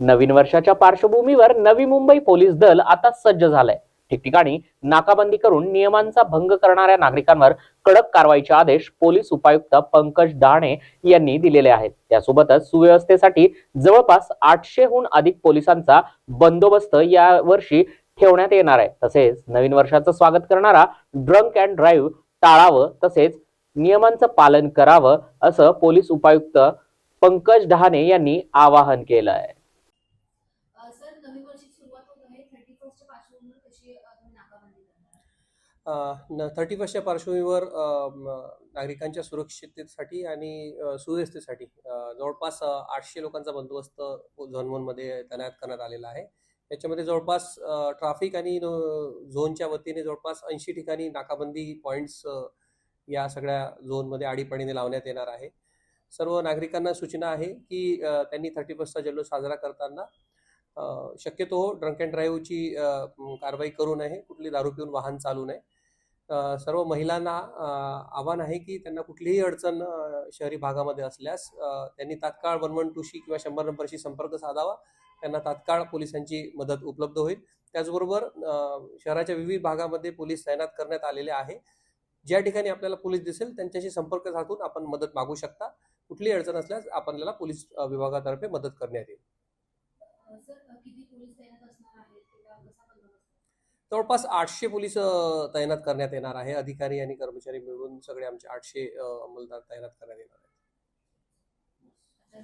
नवीन वर्षाच्या पार्श्वभूमीवर नवी मुंबई पोलीस दल आता सज्ज झालंय. ठिकठिकाणी नाकाबंदी करून नियमांचा भंग करणाऱ्या नागरिकांवर कडक कारवाईचे आदेश पोलीस उपायुक्त पंकज डहाणे यांनी दिलेले आहेत. त्यासोबतच सुव्यवस्थेसाठी जवळपास आठशेहून अधिक पोलिसांचा बंदोबस्त यावर्षी ठेवण्यात येणार आहे. तसेच नवीन वर्षाचं स्वागत करणारा ड्रंक अँड ड्राईव्ह टाळावं तसेच नियमांचं पालन करावं असं पोलीस उपायुक्त पंकज डहाणे यांनी आवाहन केलं आहे अ, सर नवीन वर्षाची सुरुवात होत आहे. थर्टी फर्स्टच्या पार्श्वभूमीवर कशी तुम्ही नाकाबंदी करणार थर्टी फर्स्टच्या पार्श्वभूमीवर नागरिकांच्या सुरक्षिततेसाठी आणि सुव्यवस्थेसाठी जवळपास आठशे लोकांचा बंदोबस्त झोन वनमध्ये तैनात करण्यात आलेला आहे. याच्यामध्ये जवळपास ट्राफिक आणि झोनच्या वतीने जवळपास ऐंशी ठिकाणी नाकाबंदी पॉईंट्स या सगळ्या झोनमध्ये आडीपणीने लावण्यात येणार आहे. सर्व नागरिकांना सूचना आहे की त्यांनी थर्टी फर्स्टचा जल्लोष साजरा करताना शक्यतो ड्रंक अँड ड्राईव्हची कारवाई करू नये. कुठली दारू पिऊन वाहन चालू नये. सर्व महिलांना आव्हान आहे की त्यांना कुठलीही अडचण शहरी भागामध्ये असल्यास त्यांनी तात्काळ वन वन टूशी किंवा शंभर नंबरशी संपर्क साधावा. त्यांना तात्काळ पोलिसांची मदत उपलब्ध होईल. त्याचबरोबर शहराच्या विविध भागामध्ये पोलीस तैनात करण्यात आलेले आहे. ज्या ठिकाणी आपल्याला पोलीस दिसेल त्यांच्याशी संपर्क साधून आपण मदत मागू शकता. कुठलीही अडचण असल्यास आपल्याला पोलीस विभागातर्फे मदत करण्यात येईल अ, सर अ, किती पोलीस तैनात असणार आहेत किंवा कसा बंदोबस्त जवळपास आठशे पोलीस तैनात करण्यात येणार आहे. अधिकारी आणि कर्मचारी मिळून सगळे आमचे आठशे अंमलदार तैनात करण्यात येणार